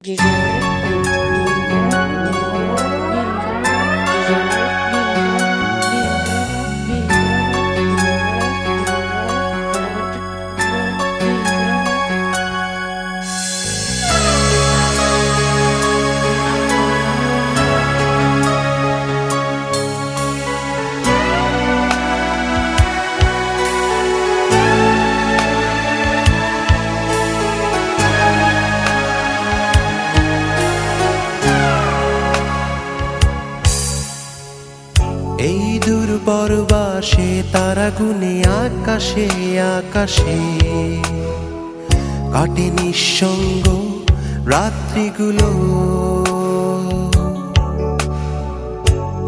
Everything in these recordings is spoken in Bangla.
এই দুর্বর বাসে তারা গুনে আকাশে আকাশে। কাটে নিঃসঙ্গ রাত্রিগুলো।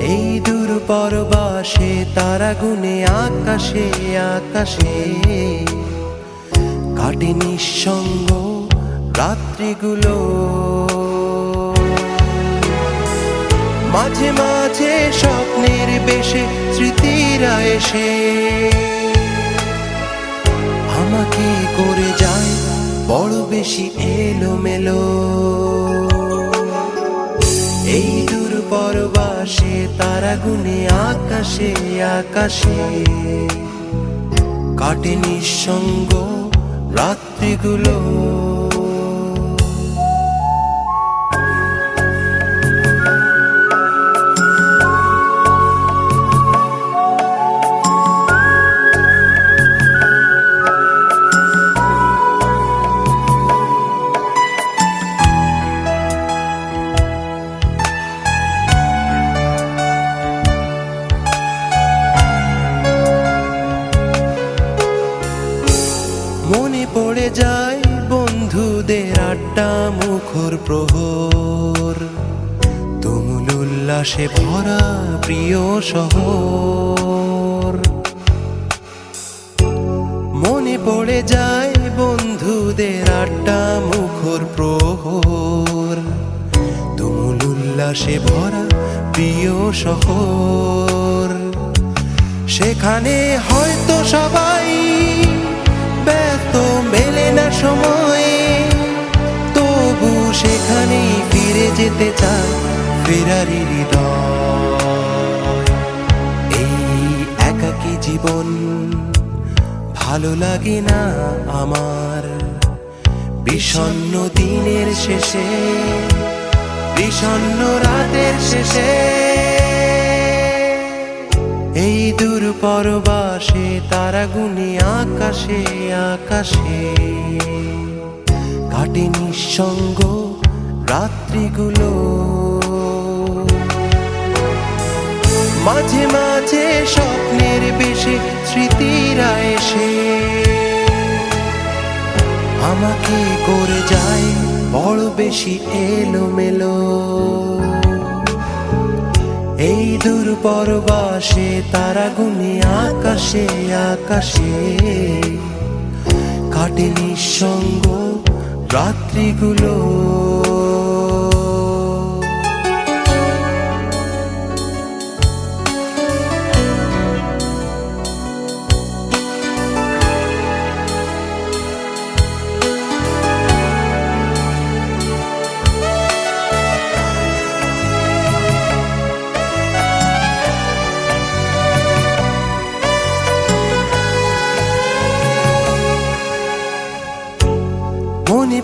এই দুর্বর বাসে তারা গুনে আকাশে আকাশে। কাটে নিঃসঙ্গ রাত্রিগুলো। মাঝে মাঝে স্বপ্নের এসে আমাকে করে যায়, বড় বেশি এলোমেলো। এই দূর পরবাসে তারা গুনে আকাশে আকাশে কাটে নিঃসঙ্গ রাত্রিগুলো। পড়ে যায় বন্ধুদের আড্ডা মুখর প্রহর। তুমুল উল্লাসে ভরা প্রিয় শহর। মনে পড়ে যায় বন্ধুদের আড্ডা মুখর প্রহর। তুমুল উল্লাসে ভরা প্রিয় শহর। সেখানে হয়তো সবাই সময় তবু সেখানেই ফিরে যেতে চায় ফেরারি হৃদয়। এই একাকী জীবন ভালো লাগে না আমার। বিষণ্ণ দিনের শেষে, বিষণ্ণ রাতের শেষে দূর পরবাসে, তারা গুনে আকাশে আকাশে। কাটে নিঃসঙ্গ রাত্রিগুলো। মাঝে মাঝে স্বপ্নের বেশে স্মৃতিরা এসে। আমাকে করে যায় বড় বেশি এলোমেলো। পরবাসে তারা গুনে আকাশে আকাশে। কাটে নিঃসঙ্গ রাত্রিগুলো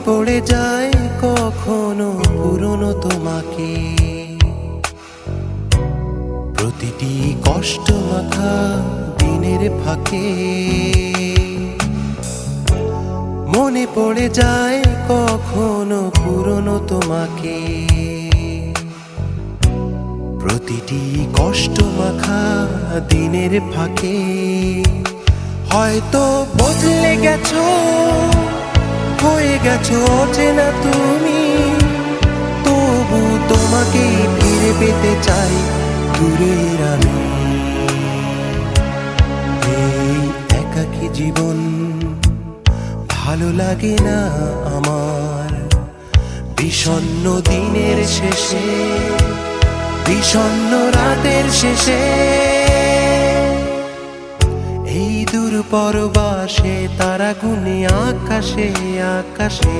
পড়ে যায় কখনো পুরনো তোমাকে। প্রতিটি কষ্ট মাখা দিনের ফাঁকে। মনে পড়ে যায় কখনো পুরনো তোমাকে। প্রতিটি কষ্ট মাখা দিনের ফাঁকে। হয়তো বদলে গেছো হয়ে গেছো অচেনা তুমি। তবু তোমাকে ফিরে পেতে চাই দূরের আমি এই একাকী জীবন ভালো লাগে না আমার। বিষণ্ণ দিনের শেষে বিষণ্ন রাতের শেষে। পরবাসে তারা গুনে আকাশে আকাশে।